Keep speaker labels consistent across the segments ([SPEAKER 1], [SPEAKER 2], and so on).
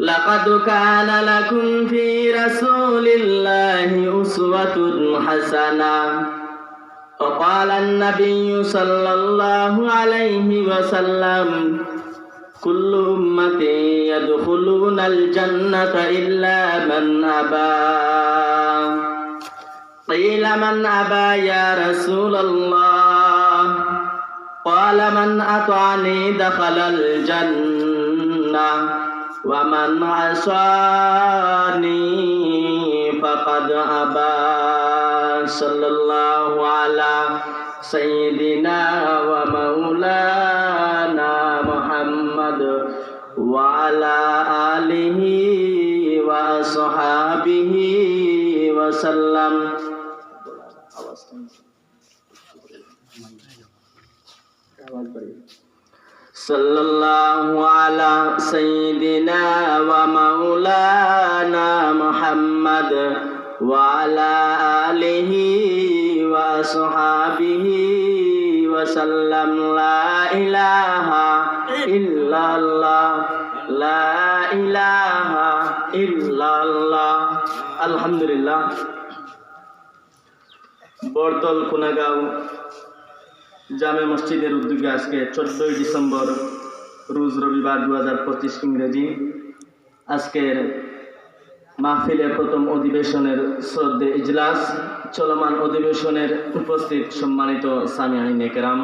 [SPEAKER 1] لقد كان لكم في رسول الله أسوة حسنة. وقال النبي صلى الله عليه وسلم كل أمتي يدخلون الجنة إلا من أبى. قيل من أبى يا رسول الله؟ قال من أطعني دخل الجنة. wa man asani faqad aba sallallahu ala sayidina wa maulana muhammad wa ala alihi wa sahbihi wa sallam صلى الله على سيدنا ومولانا محمد وعلى آله وصحابه وسلم لا إله إلا الله لا إله إلا الله الحمد لله বরতল Konagaon জামে মসজিদের উদ্যোগে আজকে চোদ্দই December, রোজ রবিবার দু হাজার পঁচিশ ইংরেজি। আজকের মাহফিলের প্রথম অধিবেশনের শ্রদ্ধে ইজলাস, চলমান অধিবেশনের উপস্থিত সম্মানিত সামি আইনে কেরাম।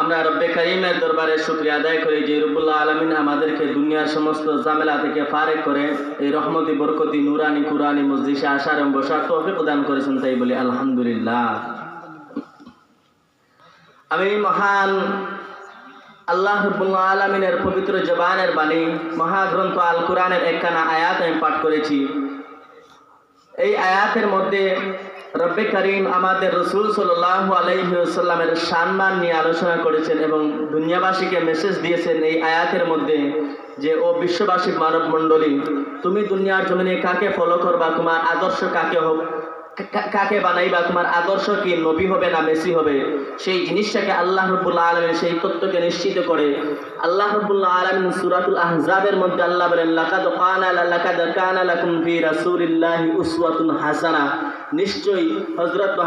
[SPEAKER 1] আমরা রব্বে করিমের দরবারে শুক্রিয়া আদায় করি, যে রুবুল্লাহ আলমিন আমাদেরকে দুনিয়ার সমস্ত জামেলা থেকে ফারেক করে এই রহমতি, বরকতি, নুরানি কুরানি মসজিষে আসার এবং বসার তৌফিক প্রদান করেছেন তাই বলি আলহামদুলিল্লাহ। আমি মহান আল্লাহ আলমিনের পবিত্র জবানের বাণী, মহাগ্রন্থ আল কোরআনের একখানা আয়াত আমি পাঠ করেছি। এই আয়াতের মধ্যে রব্বে করিম আমাদের রসুল সাল্লাহ আলহিউসাল্লামের সম্মান নিয়ে আলোচনা করেছেন এবং দুনিয়াবাসীকে মেসেজ দিয়েছেন এই আয়াতের মধ্যে যে, ও বিশ্ববাসী মানব মণ্ডলী তুমি দুনিয়ার জমিনে কাকে ফলো করবা? তোমার আদর্শ কাকে হোক? কাকে বানাইবা? তোমার আদর্শ কি? নবী হবে না মেসি হবে? সেই জিনিসটাকে আল্লাহ রবুল্লা আলমের সেই তত্ত্বকে নিশ্চিত করে মধ্যে আল্লাহ বলেন হাসানা। নিশ্চয়ই হযরত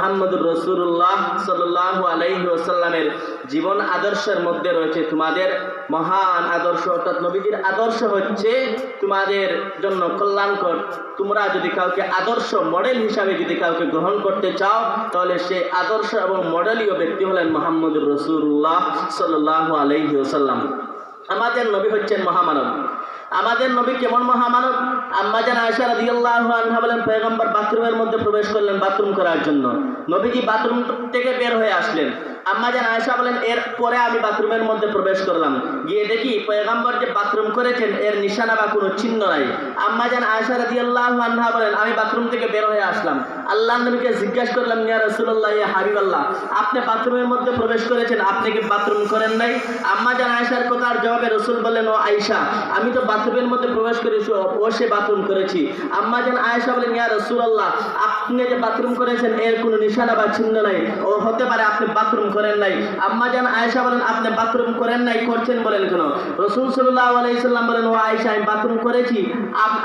[SPEAKER 1] জীবন আদর্শের মধ্যে রয়েছে। তোমাদের মহান আদর্শ অর্থাৎ নবীজির আদর্শ হচ্ছে তোমাদের জন্য কল্যাণকর। তোমরা যদি কাউকে আদর্শ মডেল হিসাবে যদি কাউকে গ্রহণ করতে চাও, তাহলে সেই আদর্শ এবং মডেলীয় ব্যক্তি হলেন মোহাম্মদুর রসুল্লাহ সাল্লাহ আলহি ওসাল্লাম আমাদের নবী হচ্ছেন মহামানব। আমাদের নবী কেমন মহামানব? আম্মাজান আয়সা রাদিয়াল্লাহু আনহা বলেন, পয়গম্বর বাথরুমের মধ্যে প্রবেশ করলেন বাথরুম করার জন্য। নবীজি বাথরুম থেকে বের হয়ে আসলেন। আম্মাজান আয়সা বলেন, এর পরে আমি বাথরুমের মধ্যে প্রবেশ করলাম। গিয়ে দেখি পয়গম্বর যে বাথরুম করেছেন, এর নিশানা বা কোনো চিহ্ন নাই। আম্মাজান আয়সা রাদিয়াল্লাহু আনহা বলেন, আমি বাথরুম থেকে বের হয়ে আসলাম। আল্লাহ নবীকে জিজ্ঞাসা করলাম, ইয়া রাসূলুল্লাহ, ইয়া হাবিবাল্লাহ, আপনি বাথরুমের মধ্যে প্রবেশ করেছেন, আপনি কি বাথরুম করেন নাই? আম্মা আম্মাজান আয়সার কথার জবাবে রসুল বলেন ও আয়সা আমি তো বাথরুমের মধ্যে প্রবেশ করেছি, ও সে বাথরুম করেছি। আম্মাজান আয়েশা বলেন, ইয়া রাসূলুল্লাহ, আপনি যে বাথরুম করেছেন, এর কোনো নিশানা বা চিহ্ন নাই। ও, হতে পারে আপনি বাথরুম করেন নাই। আম্মা জান আয়েশা বলেন, আপনি বাথরুম করেন নাই, করছেন বলেন কেন? রসুল সাল্লাহ আলাইসাল্লাম বলেন, ও আয়েশা, আমি বাথরুম করেছি।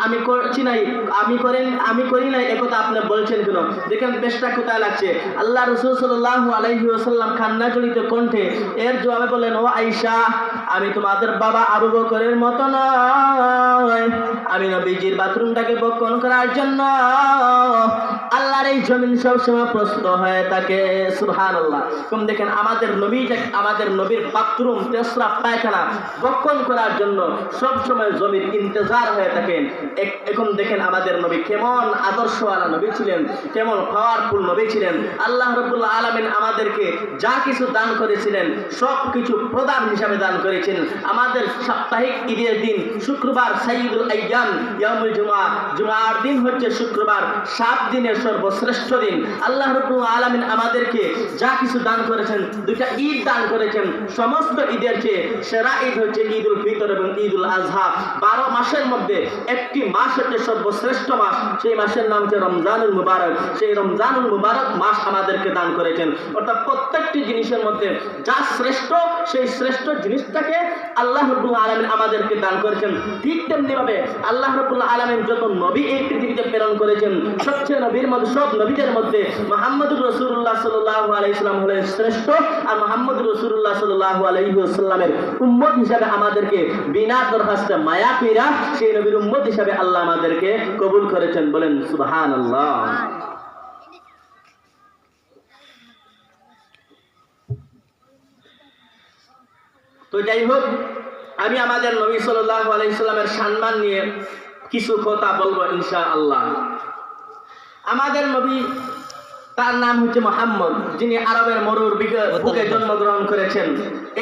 [SPEAKER 1] আমি করছি নাই, আমি করেন, আমি করি নাই একথা আপনি বলছেন কেন? দেখেন, বেশটা কোথায় লাগছে। আল্লাহ রসুল সাল্লাহ আলাইহি ওয়াসাল্লাম খান্না জড়িত কণ্ঠে এর জবাবে বলেন ও আয়েশা আমি তোমাদের বাবা আবু বকরের মতো নয়। আমি নবীজির বাথরুমটাকে বক্ষণ করার জন্য আল্লাহর এই জমিন সবসময় প্রস্তুত হয়ে থাকে। সুহান আল্লাহ কম দেখেন আমাদের নবীটা আমাদের নবীর বাথরুম, তেসরা পায়খানা বক্ষণ করার জন্য সবসময় জমির ইন্তজার হয়ে থাকেন এখন দেখেন আমাদের নবী কেমন আদর্শওয়ালা নবী ছিলেন, কেমন পাওয়ারফুল নবী ছিলেন। আল্লাহ রবুল্লাহ আলমিন আমাদেরকে যা কিছু দান করেছিলেন সব কিছু প্রদান হিসাবে দান করে করেছেন। আমাদের সাপ্তাহিক ঈদের দিন শুক্রবার সাইদুল আইয়াম ইয়ামুল জুমা। জুমার দিন হচ্ছে শুক্রবার, সাত দিনের সর্বশ্রেষ্ঠ দিন। আল্লাহ রবুল আলমিন আমাদেরকে যা কিছু দান করেছেন, দুইটা ঈদ দান করেছেন। সমস্ত ঈদের চেয়ে সেরা ঈদ হচ্ছে ঈদ উল ফিতর এবং ঈদ উল আজহা বারো মাসের মধ্যে একটি মাস হচ্ছে সর্বশ্রেষ্ঠ মাস। সেই মাসের নাম হচ্ছে রমজানুল মুবারক। সেই রমজানুল মুবারক মাস আমাদেরকে দান করেছেন। অর্থাৎ প্রত্যেকটি জিনিসের মধ্যে যা শ্রেষ্ঠ, সেই শ্রেষ্ঠ জিনিসটাকে আল্লাহ আলমিন আমাদেরকে দান করেছেন। ঠিক তেমনি ভাবে আল্লাহ আলমিন যত নবী এই পৃথিবীতে প্রেরণ করেছেন, সবচেয়ে নবীর মধ্যে, সব নবীদের মধ্যে রসুল্লাহ সাল্লাহ হলেন শ্রেষ্ঠ আর মোহাম্মদ রসুল্লাহ সাল্লাহ উম্মত হিসাবে আমাদেরকে বিনা দরখাস্তে মায়া পীরা সেই নবীর উম্মত হিসাবে আল্লাহ আমাদেরকে কবুল করেছেন বলেন সুবহান আল্লাহ তো যাই হোক আমি আমাদের নবী সাল্লাহ আলাইসাল্লামের সম্মান নিয়ে কিছু কথা বলব ইনশা আল্লাহ আমাদের নবী তার নাম হচ্ছে মোহাম্মদ যিনি আরবের মরুর বুকে জন্মগ্রহণ করেছেন।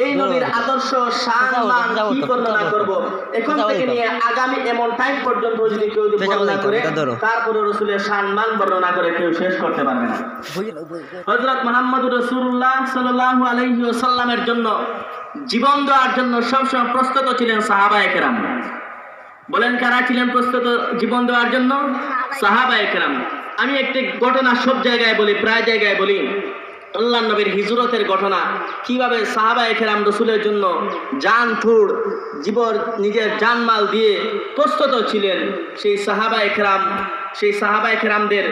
[SPEAKER 1] এই নবীর আদর্শ সম্মান কি বর্ণনা করব? এখন থেকে নিয়ে আগামী এমন টাইম পর্যন্ত যদি কেউ বর্ণনা করে তারপরে রসুলের সম্মান বর্ণনা করে কেউ শেষ করতে পারবে না। হজরত মোহাম্মদ রসুল্লাহ সাল্লাহ আলহি সাল্লামের জন্য জীবন দেওয়ার জন্য সবসময় প্রস্তুত ছিলেন সাহাবা একরাম। বলেন কারা ছিলেন প্রস্তুত জীবন দেওয়ার জন্য? সাহাবা একরাম। আমি একটি ঘটনা সব জায়গায় বলি, প্রায় জায়গায় বলি। আল্লাহ নবীর হিজরতের ঘটনা, কীভাবে সাহাবা একরাম রসুলের জন্য জান থুড় জীবন, নিজের জানমাল দিয়ে প্রস্তুত ছিলেন, সেই সাহাবা একরাম, সেই সাহাবা একরামদের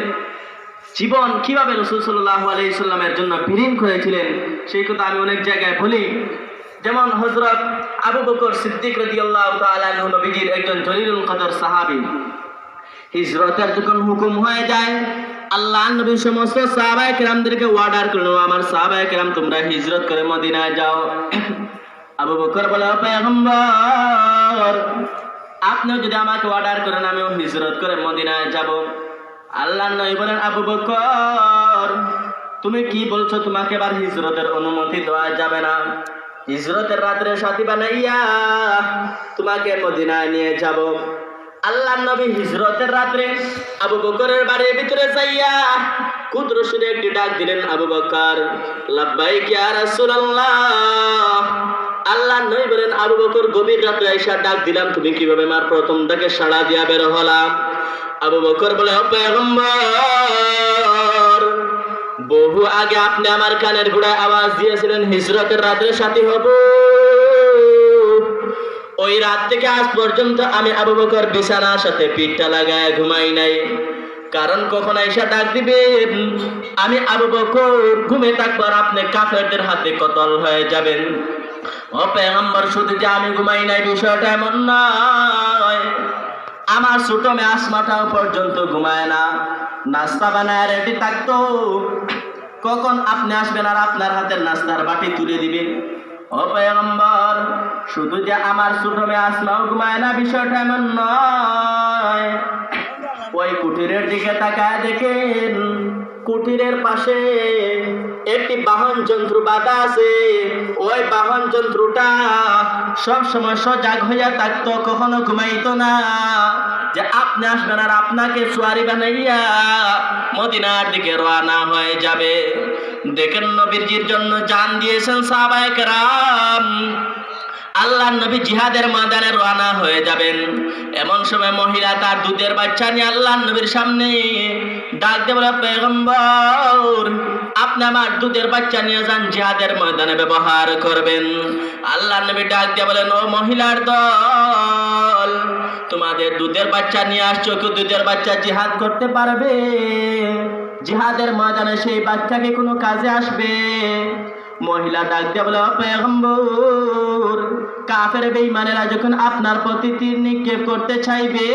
[SPEAKER 1] জীবন কীভাবে রসুল সাল্লাহ আলাইসাল্লামের জন্য বিলীন করেছিলেন, সেই কথা আমি অনেক জায়গায় বলি। যেমন হজরত আবু বকর সিদ্দিক রদি আল্লাহ নবীজির একজন জলিলুল কদর সাহাবি। হিজরতের যখন হুকুম হয়ে যায় আল্লাহ নবী সমস্ত সাহাবাই কেরামদেরকে অর্ডার করল, আমার সাহাবাই কেরাম, তোমরা হিজরত করে মদিনায় যাও। আবু বকর বলে, "ও পয়গম্বর, আপনিও যদি আমাকে অর্ডার করেন, আমিও হিজরত করে মদিনায় যাব। আল্লাহ নবী বলেন, আবু বকর, তুমি কি বলছো? তোমাকে এবার হিজরতের অনুমতি দেওয়া যাবে না। হিজরতের রাত্রে সাথী বানাইয়া তোমাকে মদিনায় নিয়ে যাব। আল্লাহ নবী হিজরতের রাত্রে আবু বকরের বাড়ির ভিতরে যাইয়া কুদ্র সুরে একটি ডাক দিলেন, আবু বকর, লাব্বাইক ইয়া রাসূলুল্লাহ। আল্লাহ নবী বলেন, আবু বকর, গভীর রাতে আইসা ডাক দিলাম, তুমি কীভাবে আমার প্রথম ডাকে সাড়া দিয়া বের হলাম? আবু বকর বলে, "ও পয়গম্বর বহু আগে আপনি আমার কানের গোড়ায় আওয়াজ দিয়েছিলেন, হিজরতের রাতের সাথী হব। ওই রাত থেকে আজ পর্যন্ত আমি আবু বকর বিছানার সাথে পিঠটা লাগায় ঘুমাই নাই। কারণ কখন আইসা ডাক দিবে আমি আবু বকর ঘুমে থাকবার আপনি কাফেরদের হাতে কতল হয়ে যাবেন। ও পেগম্বর, শুধু যে আমি ঘুমাই নাই, বিষয়টা এমন নয় আমার ছোট মেয়ে আসমাটাও পর্যন্ত ঘুমায় না। নাস্তা বানায় রেডি থাকতো। কখন আপনি আসবেন আর আপনার হাতের নাস্তার বাটি তুলে দিবেন ও শুধু যে আমার ছোট মেয়ে আসমাও ঘুমায় না, বিষয়টা এমন নয়। ওই কুটিরের দিকে তাকায় দেখেন কুটিরের পাশে একটি বাহন যন্ত্র বাধা আছে। ওই বাহন যন্ত্রটা সব সময় সজাগ হইয়া থাকতো, কখনো ঘুমাইতো না। যে আপনি আসবেন আর আপনাকে সোয়ারি বানাইয়া মদিনার দিকে রওনা হয়ে যাবে। দেখেন নবীরজির জন্য জান দিয়েছেন সাহাবায়ে কেরাম। আল্লাহ নবী জিহাদের ময়দানে রওনা হয়ে যাবেন। এমন সময় মহিলা তার দুধের বাচ্চা নিয়ে আল্লাহ নবীর সামনে ডাক দিয়ে বলে, পেগম্বর, আপনি আমার দুধের বাচ্চা নিয়ে যান, জিহাদের ময়দানে ব্যবহার করবেন। আল্লাহ নবী ডাক দিয়ে বলেন, ও মহিলার দল, তোমাদের দুধের বাচ্চা নিয়ে আসছো, কেউ দুধের বাচ্চা জিহাদ করতে পারবে? জিহাদের ময়দানে সেই বাচ্চাকে কোনো কাজে আসবে? মহিলা ডাক দিয়ে বলে, "ও পেগম্বর, কাফের বেঈমানেরা যখন আপনার প্রতি তীর নিক্ষেপ করতে চাইবে,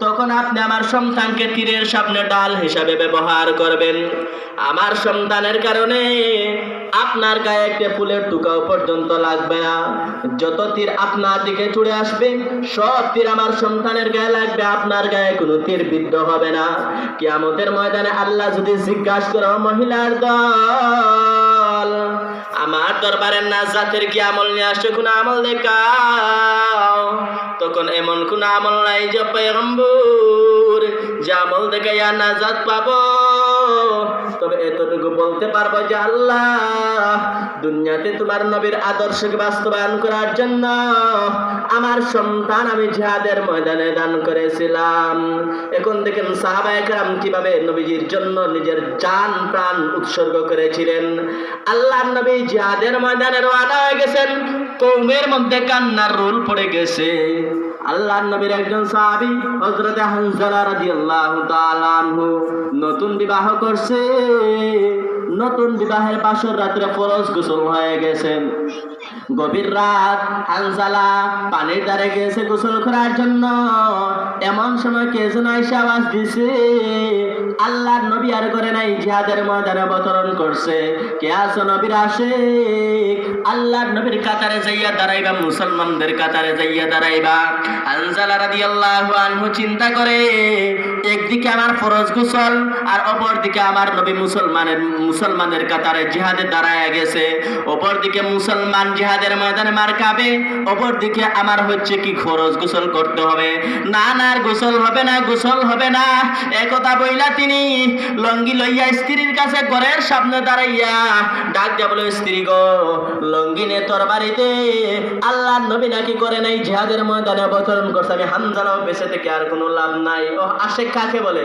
[SPEAKER 1] তখন আপনি আমার সন্তানকে তীরের সামনে ডাল হিসাবে ব্যবহার করবেন। আমার সন্তানের কারণে আপনার গায়ে একটা ফুলের টুকাও পর্যন্ত লাগবে না। যত তীর আপনার দিকে ছুড়ে আসবে, সব তীর আমার সন্তানের গায়ে লাগবে, আপনার গায়ে কোনো তীর বিদ্ধ হবে না। কিয়ামতের ময়দানে আল্লাহ যদি জিজ্ঞাসা করো মহিলার দল আমার দরবারে নাজাতের কি আমল নিয়ে আসছে? কোন আমল দেখাও। তখন এমন কোন আমল নাই যে পেগম্বর যে আমল দেখাইয়া নাজাত পাবো। তবে এতটুকু বলতে পারব যে আল্লাহ, দুনিয়াতে তোমার নবীর আদর্শকে বাস্তবায়ন করার জন্য আমার সন্তান আমি জিহাদের ময়দানে দান করেছিলাম। এখন দেখেন সাহাবা একরাম কীভাবে নবীজির জন্য নিজের জান, প্রাণ উৎসর্গ করেছিলেন। আল্লাহ নবী জিহাদের ময়দানে রওনা হয়ে গেছেন, কৌমের মধ্যে কান্নার রোল পড়ে গেছে। আল্লাহ নবীর একজন সাহাবি হযরত হানজালা রাদিয়াল্লাহু তাআলা আনহু নতুন বিবাহ করছে। নতুন বিবাহের পাশের রাত্রে ফরজ গোসল হয়ে গেছে। গভীর রাত হানজালা পানির ধারে গেছে গোসল করার জন্য। এমন সময় কে যেন এসে আওয়াজ দিছে, আল্লাহর নবী আর করে নাই, জিহাদের ময়দানে অবতরণ করছে। কে আসো নবীর আসে আল্লাহর নবীর কাতারে যাইয়া দাঁড়াইবা, মুসলমানদের কাতারে যাইয়া দাঁড়াইবা। হানজালা রাদিয়াল্লাহু আনহু চিন্তা করে, একদিকে আমার ফরজ গোসল আর অপর দিকে আমার নবী মুসলমানের মুসলমানের কাতারে জিহাদে দাঁড়ায় গেছে। অপর দিকে মুসলমান জিহাদের ময়দানে মার খাবে অপর দিকে আমার হচ্ছে কি খরচ গোসল করতে হবে। না না গোসল হবে না, গোসল হবে না। একথা বইলা তিনি লঙ্গি লইয়া স্ত্রীর কাছে ঘরের সামনে দাঁড়াইয়া ডাক দিয়া বলে, স্ত্রী গো, লঙ্গি নে তোর বাড়িতে। আল্লাহ নবী নাকি করে নাই জিহাদের ময়দানে অবতরণ করছে। আমি হামজালাও বেঁচে থেকে আর কোনো লাভ নাই। ও আশেক কাকে বলে?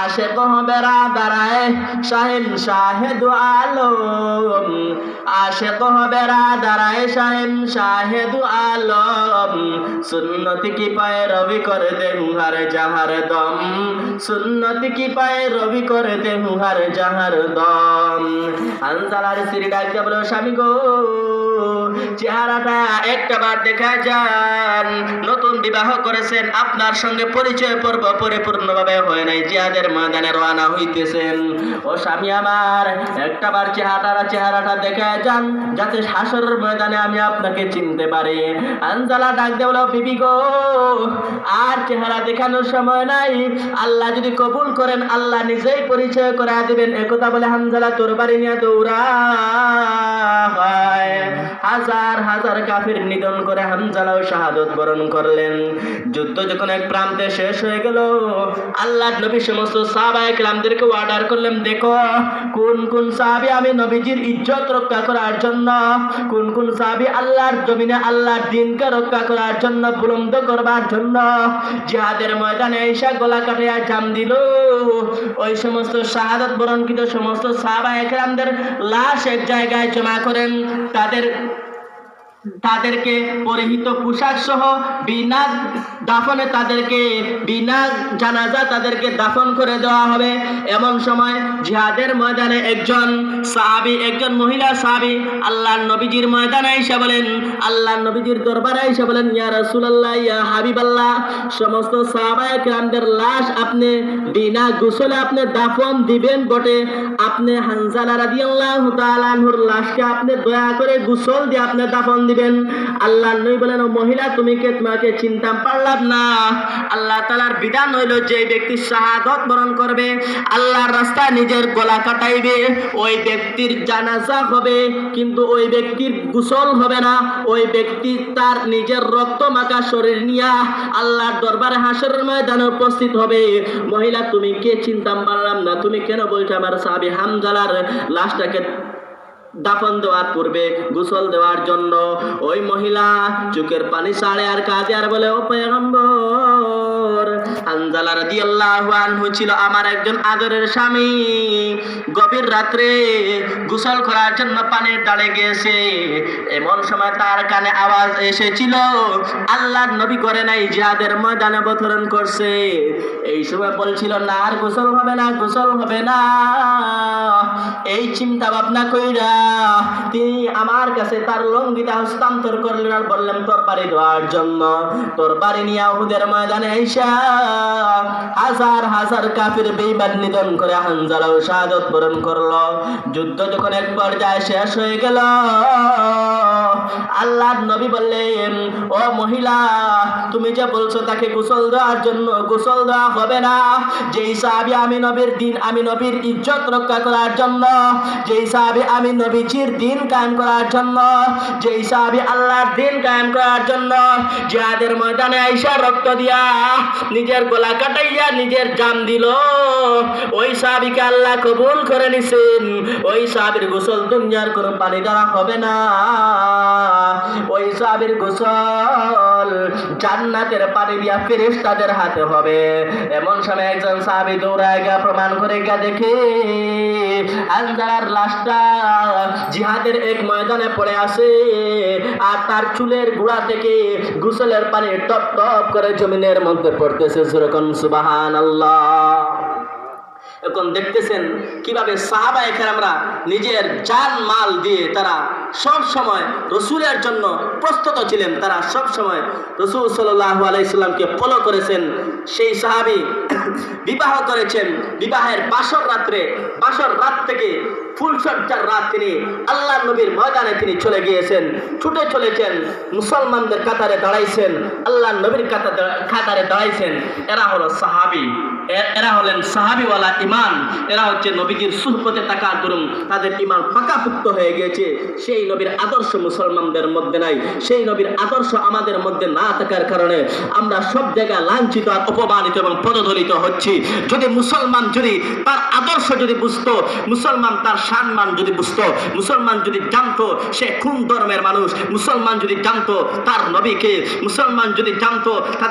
[SPEAKER 1] আশেক বেড়া দাঁড়ায়, শাহেন শাহেদ আলম আশেক বেড়া দাঁড়ায় শাহেন শাহেদ আলম। সুন্নতি কি পায়ে রবি করে দে হুহার জাহার দম। সুন্নতি কি পায়ে রবি করে দে হুহার জাহার দম। আনসালার শ্রী ডাক্তার বলো, স্বামী গো। চেহারাটা একটা বার দেখা যান। নতুন বিবাহ করেছেন, আপনার সঙ্গে পরিচয় পর্ব পরিপূর্ণভাবে হয় নাই। ময়দানে হইতেছেন। ও স্বামী আমার একটা বার চেহারাটা দেখা যান, যাতে ময়দানে আমি আপনাকে চিনতে পারি। আনজালা ডাক দিয়ে বলো, বিবি গো, আর চেহারা দেখানোর সময় নাই। আল্লাহ যদি কবুল করেন, আল্লাহ নিজেই পরিচয় করে দিবেন। একথা বলে হানজালা তোর বাড়ি নিয়ে দৌড়া হাজার হাজার কাফির নিধন করে হামজালাও শাহাদত বরণ করলেন। যুদ্ধ যখন এক প্রান্তে শেষ হয়ে গেল, আল্লাহ নবী সমস্ত সাহাবা একরামদেরকে অর্ডার করলেন, দেখো, কোন কোন সাহাবি আমি নবীজির ইজ্জত রক্ষা করার জন্য, কোন কোন সাহাবি আল্লাহর জমিনে আল্লাহর দিনকে রক্ষা করার জন্য বুলন্দ করবার জন্য জিহাদের ময়দানে এসা গলা কাটিয়া জাম দিল। ওই সমস্ত শাহাদত বরণকৃত সমস্ত সাহাবা একরামদের লাশ এক জায়গায় জমা করেন। তাদের তাদেরকে পরিহিত পোশাক সহ বিনা দাফনে তাদেরকে, বিনা জানাজা তাদেরকে দাফন করে দেওয়া হবে। এমন সময় জিহাদের ময়দানে একজন সাহাবি, একজন মহিলা সাহাবি আল্লাহ নবীজির ময়দানে এসে বলেন আল্লাহ নবীজির দরবারে এসে বলেন, ইয়া রাসূলুল্লাহ, ইয়া হাবিবাল্লাহ, সমস্ত সাহাবায়ে কেরামদের লাশ আপনি বিনা গোসলে আপনি দাফন দিবেন বটে। আপনি হানজালা রাদিয়াল্লাহু তাআলা আনহুর লাশকে আপনি দয়া করে গোসল দিয়ে আপনি দাফন দিবেন। আল্লাহ নবী বলেন, ও মহিলা, তুমি কে তোমাকে চিন্তা পারলাম না। আল্লাহ তাআলার বিধান হইল যে ব্যক্তি শাহাদত বরণ করবে, আল্লাহর রাস্তায় নিজের গলা কাটাইবে, ওই ব্যক্তির জানাজা হবে, কিন্তু ওই ব্যক্তির গোসল হবে না। ওই ব্যক্তি তার নিজের রক্ত মাখা শরীর নিয়ে আল্লাহর দরবারে হাসরের ময়দানে উপস্থিত হবে। মহিলা, তুমি কে? চিন্তা পারলাম না। তুমি কেন বলছো আমার সাহাবী হামজালার লাশটাকে দাফন দেওয়ার পূর্বে গোসল দেওয়ার জন্য ওই মহিলা চোখের পানি সাড়ে আর কাজে আর বলে, ও পেগম্বর আনজালা ছিল আমার একজন আদরের স্বামী। গভীর রাত্রে গোসল করার জন্য পানির ডালে গেছে। এমন সময় তার কানে আওয়াজ এসেছিল, আল্লাহর নবী করে নাই, জিহাদের ময়দানে অবতরণ করছে। এই সময় বলছিল না আর গোসল হবে না, গোসল হবে না। এই চিন্তা ভাবনা কইরা তিনি আমার কাছে তার লঙ্গিটা হস্তান্তর করলেন আর বললেন, তোর বাড়ি দেওয়ার জন্য, তোর বাড়ি নিয়ে হুদের ময়দানে আইসা হাজার হাজার কাফির বেইমান নিধন করে হানজালাও শাহাদত বরণ করল। যুদ্ধ যখন এক পর্যায়ে শেষ হয়ে গেল, আল্লাহর নবী বললেন, ও মহিলা, তুমি যে বলছো তাকে গোসল দেওয়ার জন্য গোসল দেওয়া হবে না। যেই সাহাবি আমি নবীর দিন, আমি নবীর ইজ্জত রক্ষা করার জন্য, যেই সাহাবি আমি নবীজির দিন কায়েম করার জন্য, যেই সাহাবি আল্লাহর দিন কায়েম করার জন্য জিহাদের ময়দানে আইসা রক্ত দিয়া নিজের গলা কাটাইয়া নিজের জান দিল। ওই সাহাবিকে আল্লাহ কবুল করে নিছেন। ওই সাহাবির গোসল দুনিয়ার কোনো পানি দ্বারা হবে না। ওই সাহাবির গোসল জান্নাতের পানি দিয়া ফেরেশতাদের হাতে হবে। এমন সময় একজন সাহাবি দৌড়ায় গা প্রমাণ করে গা দেখে আনজারার লাশটা জিহাদের এক ময়দানে পড়ে আছে, আর তার চুলের গুড়া থেকে গুসলের পানি টপ টপ করে জমিনের মধ্যে পড়তেছে। সুরকম সুবাহান আল্লাহ এখন দেখতেছেন কীভাবে সাহাবা এখানে আমরা নিজের জান, মাল দিয়ে তারা সব সময় রসুলের জন্য প্রস্তুত ছিলেন। তারা সব সময় রসুল সাল্লাহ আলাইসাল্লামকে ফলো করেছেন। সেই সাহাবি বিবাহ করেছেন। বিবাহের বাসর রাত্রে, বাসর রাত থেকে ফুলসজ্জার রাত তিনি আল্লাহ নবীর ময়দানে তিনি চলে গিয়েছেন। ছুটে চলেছেন, মুসলমানদের কাতারে দাঁড়াইছেন আল্লাহ নবীর কাতারে দাঁড়াইছেন। এরা হলো সাহাবি। এরা হলেন সাহাবিওয়ালা ইমান এরা হচ্ছে নবীজির সুহবতে থাকার দরুন তাদের ইমান পাকাপুক্ত হয়ে গিয়েছে। সেই নবীর আদর্শ মুসলমানদের মধ্যে নাই। সেই নবীর আদর্শ আমাদের মধ্যে না থাকার কারণে আমরা সব জায়গায় লাঞ্ছিত আর অপমানিত এবং পদদলিত হচ্ছি। যদি মুসলমান যদি তার আদর্শ যদি বুঝতো, মুসলমান তার সম্মান যদি বুঝতো, মুসলমান যদি জানতো সে কোন ধর্মের মানুষ, মুসলমান যদি জানতো তার নবীকে, মুসলমান যদি জানতো